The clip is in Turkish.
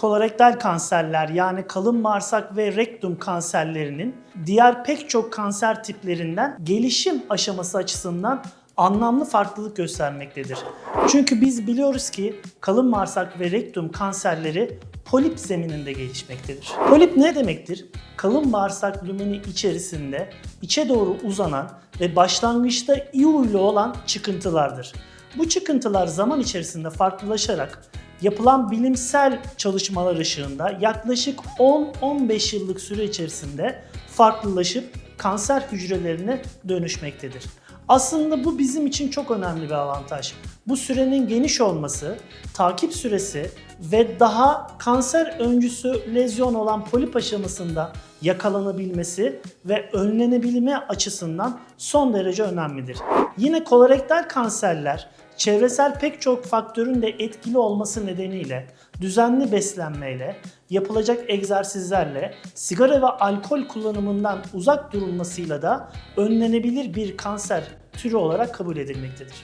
kolorektal kanserler yani kalın bağırsak ve rektum kanserlerinin diğer pek çok kanser tiplerinden gelişim aşaması açısından anlamlı farklılık göstermektedir. Çünkü biz biliyoruz ki kalın bağırsak ve rektum kanserleri polip zemininde gelişmektedir. Polip ne demektir? Kalın bağırsak lümeni içerisinde içe doğru uzanan ve başlangıçta iyi huylu olan çıkıntılardır. Bu çıkıntılar zaman içerisinde farklılaşarak yapılan bilimsel çalışmalar ışığında yaklaşık 10-15 yıllık süre içerisinde farklılaşıp kanser hücrelerine dönüşmektedir. Aslında bu bizim için çok önemli bir avantaj. Bu sürenin geniş olması, takip süresi ve daha kanser öncüsü lezyon olan polip aşamasında yakalanabilmesi ve önlenebilme açısından son derece önemlidir. Yine kolorektal kanserler çevresel pek çok faktörün de etkili olması nedeniyle düzenli beslenmeyle, yapılacak egzersizlerle, sigara ve alkol kullanımından uzak durulmasıyla da önlenebilir bir kanser türü olarak kabul edilmektedir.